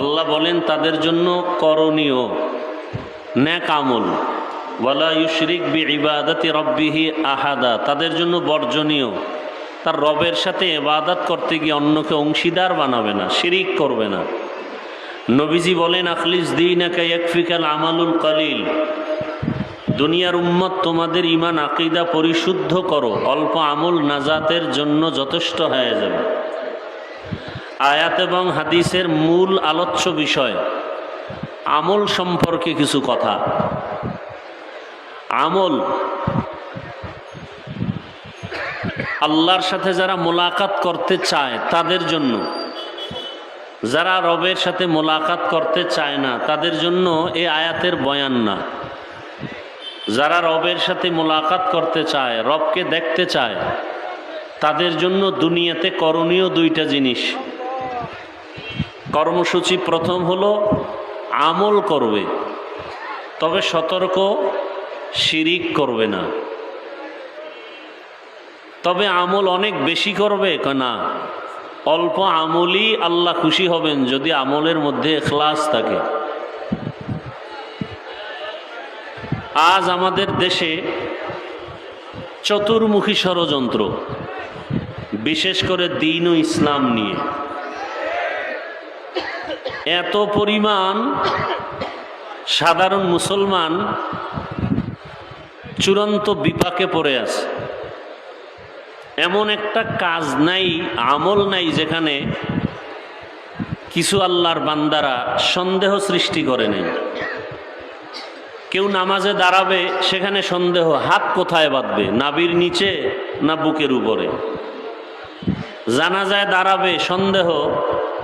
আল্লাহ বলেন, তাদের জন্য করণীয় ন্যাক আমল। ওয়ালা ইউশরিক বি ইবাদতি রব্বিহি আহাদা, তাদের জন্য বর্জনীয়। তার রবের সাথে এবাদত করতে গিয়ে অন্যকে অংশীদার বানাবে না, শিরিক করবে না। নবীজি বলেন, আখলিস দিন একফিকাল আমালুল কালিল। দুনিয়ার উম্মত, তোমাদের ইমান আকিদা পরিশুদ্ধ করো। অল্প আমল নাজাতের জন্য যথেষ্ট হয়ে যাবে। আয়াত এবং হাদিসের মূল আলোচ্য বিষয়, আমল সম্পর্কে কিছু কথা। আমল আল্লাহর সাথে যারা মোলাকাত করতে চায় তাদের জন্য, যারা রবের সাথে মোলাকাত করতে চায় না তাদের জন্য এ আয়াতের বয়ান না। যারা রবের সাথে মোলাকাত করতে চায়, রবকে দেখতে চায়, তাদের জন্য দুনিয়াতে করণীয় দুইটা জিনিস। কর্মসূচি প্রথম হলো আমল করবে, তবে সতর্ক শিরিক করবে না। তবে আমল অনেক বেশি করবে না, অল্প আমলই আল্লাহ খুশি হবেন যদি আমলের মধ্যে এখলাস থাকে। আজ আমাদের দেশে চতুর্মুখী ষড়যন্ত্র, বিশেষ করে দিন ও ইসলাম নিয়ে। এত পরিমাণ সাধারণ মুসলমান চূড়ান্ত বিপাকে পড়ে আছে। এমন একটা কাজ নাই, আমল নাই যেখানে কিছু আল্লাহর বান্দারা সন্দেহ সৃষ্টি করে নেই। কেউ নামাজে দাঁড়াবে, সেখানে সন্দেহ, হাত কোথায় বাঁধবে? নাবির নিচে না বুকের উপরে? জানাজায় দাঁড়াবে, সন্দেহ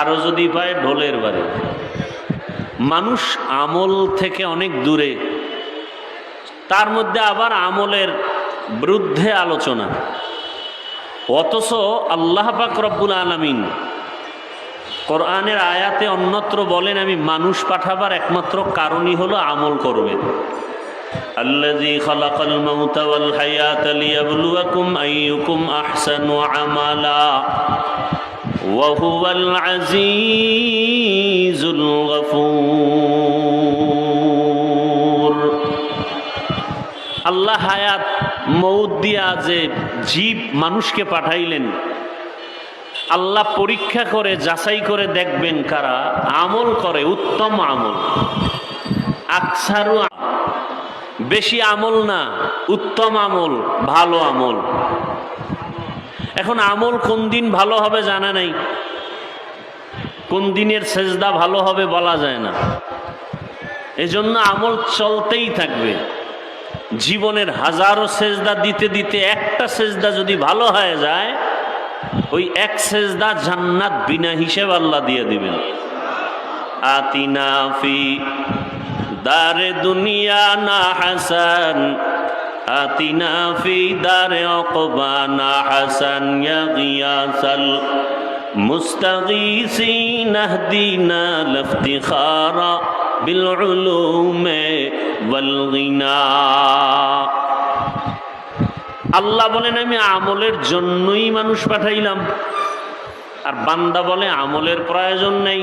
আরও যদি পায় ঢোলের বাড়ি মানুষ আমল থেকে অনেক দূরে তার মধ্যে আবার আমলের বিরুদ্ধে আলোচনা অথচ আল্লাহ পাক রব্বুল আলমিন কোরআনের আয়াতে অন্যত্র বলেন আমি মানুষ পাঠাবার একমাত্র কারণই হলো আমল করবে الذي خلق الموت والحياة ليبلوكم أيكم أحسن عملا وهو العزيز الغفور আল্লাহ হায়াত মৌত দিয়া যে জীব মানুষকে পাঠাইলেন আল্লাহ পরীক্ষা করে যাচাই করে দেখবেন কারা আমল করে উত্তম আমল আকসারু বেশি আমল না উত্তম আমল ভালো আমল এখন আমল কোন দিন ভালো হবে জানা নাই। কোন দিনের সেজদা ভালো হবে বলা যায় না। এজন্য আমল চলতেই থাকবে। জীবনের হাজারো সেজদা দিতে দিতে একটা সেজদা যদি ভালো হয়ে যায়, ওই এক সেজদা জান্নাত বিনা হিসেব আল্লাহ দিয়ে দিবেন। আতিনাফি দারে দুনিয়া না হাসান অকবা না হাসান ইয়া গিয়াসাল মুস্তাগীসিন আহদিনা লাফতিখারা বিল উলুমে ওয়াল গিনা আল্লাহ বলেন, আমি আমলের জন্যই মানুষ পাঠাইলাম। আর বান্দা বলে, আমলের প্রয়োজন নেই।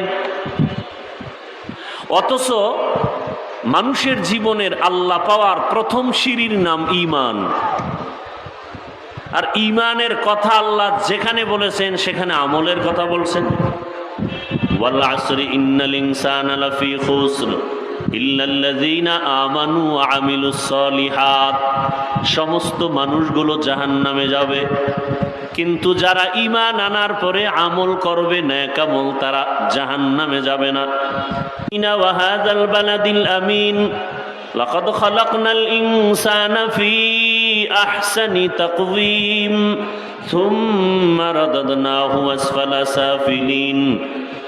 অথচ মানুষের জীবনের আল্লাহ পাওয়ার প্রথম সিঁড়ির নাম ইমান আর ইমানের কথা আল্লাহ যেখানে বলেছেন, সেখানে আমলের কথা বলছেন। সমস্ত মানুষগুলো জাহান্নামে যাবে। কিন্তু যারা ইমান আনার পরে আমল করবে ন্যাকামল তারা জাহান্নামে যাবে না ইনা ওয়াহাদাল বালাদিল আমিন لقد خلقنا الإنسان في أحسن تقويم ثم رددناه أسفل سافلين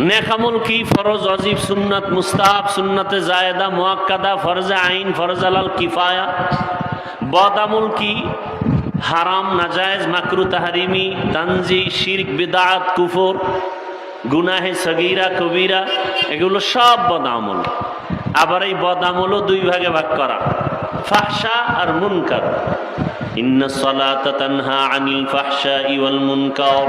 ন্যাক কি ফরজ, অজিব সুন্নাত, মুস্তাহাব, সুন্নাতে জায়েদা, মোয়াক্কাদা, ফরজে আইন, ফরজ আলাল কিফায়া? বদামুল কি? হারাম, নাজায়েজ, মাকরু, তাহারিমি, তানজি, শিরক বিদাত কুফর, গুনাহে সগিরা, কবিরা, এগুলো সব বদামল আবার এই বদামলও দুই ভাগে ভাগ করা। ফাহশা আর মুনকার। ইন্না সালাতা তানহা আনিল ফাহশা ওয়াল মুনকার।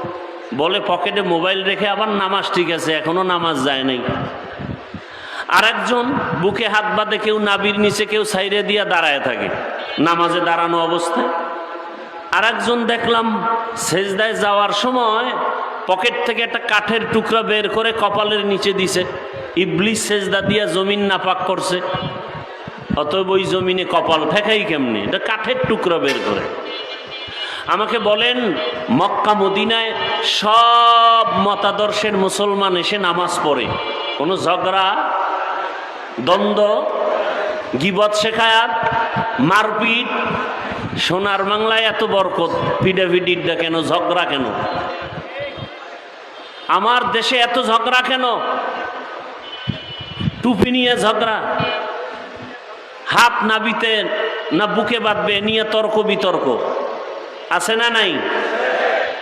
বলে পকেটে মোবাইল রেখে আবার নামাজ ঠিক আছে, এখনও নামাজ যায় নাই। আর একজন বুকে হাত বাঁধে কেউ নাবির নিচে, কেউ সাইরে দিয়া দাঁড়ায় থাকে, নামাজে দাঁড়ানো অবস্থায়। আরেকজন দেখলাম সেজদায় যাওয়ার সময় পকেট থেকে একটা কাঠের টুকরা বের করে কপালের নিচে দিছে। ইবলিশ সেজদা দিয়া জমিন নাপাক করছে। অতএব ওই জমিনে কপাল ঠেকাই কেমনি? এটা কাঠের টুকরা বের করে। আমাকে বলেন, মক্কা, মদিনায় সব মতাদর্শের মুসলমান এসে নামাজ পড়ে। কোনো ঝগড়া, দ্বন্দ্ব, গিবত শেখায়াত মারপিট, সোনার বাংলায় এত বরকত পিডাভিডিটা কেন, ঝগড়া কেন? আমার দেশে এত ঝগড়া কেন? টুপি নিয়ে ঝগড়া। হাত নাবিতে না বুকে বাঁধবে নিয়ে তর্ক বিতর্ক। আছে না নাই?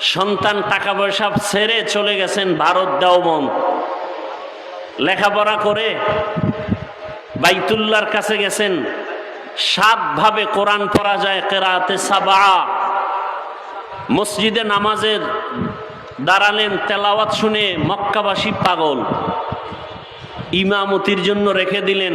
সন্তান টাকা পয়সা ছেড়ে চলে গেছেন, ভারত দেওবন লেখাপড়া করে বাইতুল্লার কাছে গেছেন সাতভাবে কোরআন পড়া যায়, কেরাতে সাবা। মসজিদে নামাজের দাঁড়ালেন, তেলাওয়াত শুনে মক্কাবাসী পাগল। ইমামতির জন্য রেখে দিলেন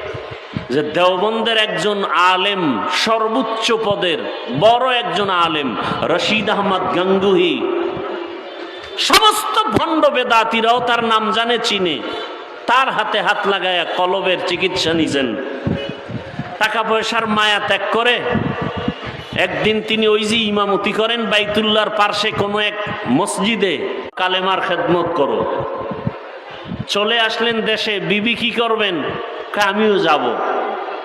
যে দেওবন্দের একজন আলেম সর্বোচ্চ পদের, বড় একজন আলেম, রশিদ আহমদ গাঙ্গুহি। সমস্ত ভণ্ড বেদাতিরাও তার নাম জানে, চিনে। তার হাতে হাত লাগায়া কলবের চিকিৎসা নিছেন। টাকা পয়সার মায়া ত্যাগ করে একদিন তিনি ওই যে ইমামতি করেন বাইতুল্লার পার্শ্বে কোনো এক মসজিদে কালেমার খেদমত করো। চলে আসলেন দেশে, বিবি কি করবেন? আমিও যাব।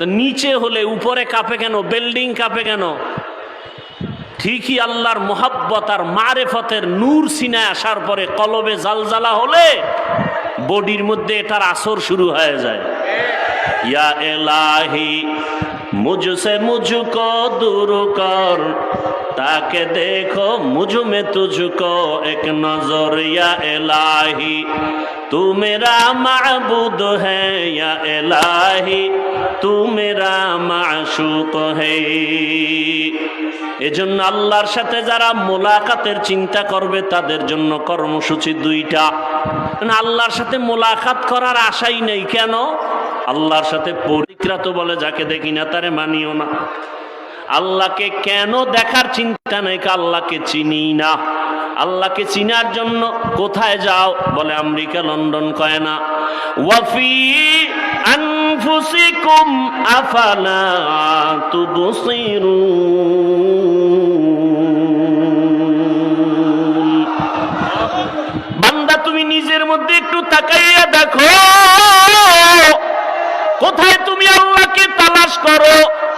তো নিচে হলে উপরে কাঁপে কেন? বিল্ডিং কাঁপে কেন? ঠিকই আল্লাহর মোহাব্বত আর মারেফতের নূর সিনায় আসার পরে কলবে জালজালা হলে বডির মধ্যে এটার আসর শুরু হয়ে যায়। ইয়া এলাহি মুঝসে মুঝুকো দূর কর, তাকে দেখো মুজুমে তুঝুকো, এক নজর ইয়া এলাহি। तू मेरा माबूद है या इलाही तू मेरा माशूक है এজন্য আল্লাহর সাথে যারা মোলাকাতের চিন্তা করবে তাদের জন্য কর্মসূচি দুইটা মানে আল্লাহর সাথে মোলাকাত করার আশাই নেই কেন আল্লাহর সাথে পরিক্রাত বলে যাকে দেখি না তারে মানিও না আল্লাহকে কেন দেখার চিন্তা নেই আল্লাহকে চিনি না। আল্লাহকে চিনার জন্য কোথায় যাও? বলে আমেরিকা, লন্ডন কয় না। ওয়াফি আনফুসিকুম আফালা তুবসিরুন। বান্দা, তুমি নিজের মধ্যে একটু তাকাইয়া দেখো। কোথায় তুমি আল্লাহকে তালাশ করো?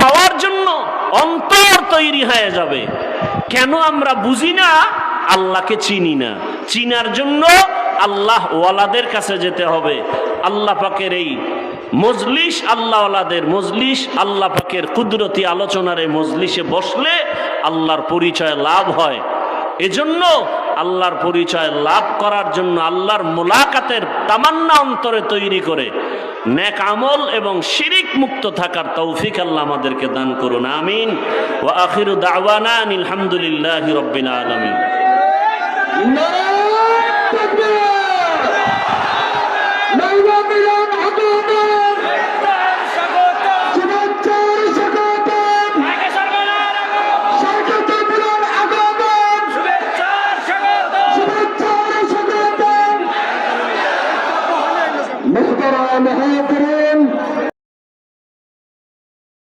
পাওয়ার জন্য অন্তর তৈরি হয়ে যাবে। কেন আমরা বুঝি না? আল্লাহকে চিনি না। চিনার জন্য আল্লাহ ওয়ালাদের কাছে যেতে হবে। আল্লাহ পাকের এই মজলিস আল্লাহওয়ালাদের মজলিস, আল্লাহ পাকের কুদরতি আলোচনার এই মজলিসে বসলে আল্লাহর পরিচয় লাভ হয়। এজন্য আল্লাহর পরিচয় লাভ করার জন্য আল্লাহর মোলাকাতের তামান্না অন্তরে তৈরি করে নেক আমল এবং শিরিক মুক্ত থাকার তৌফিক আল্লাহ আমাদেরকে দান করুন, আমিন। ও আখির দাওয়ানা আলহামদুলিল্লাহ রব্বিল আলমিন।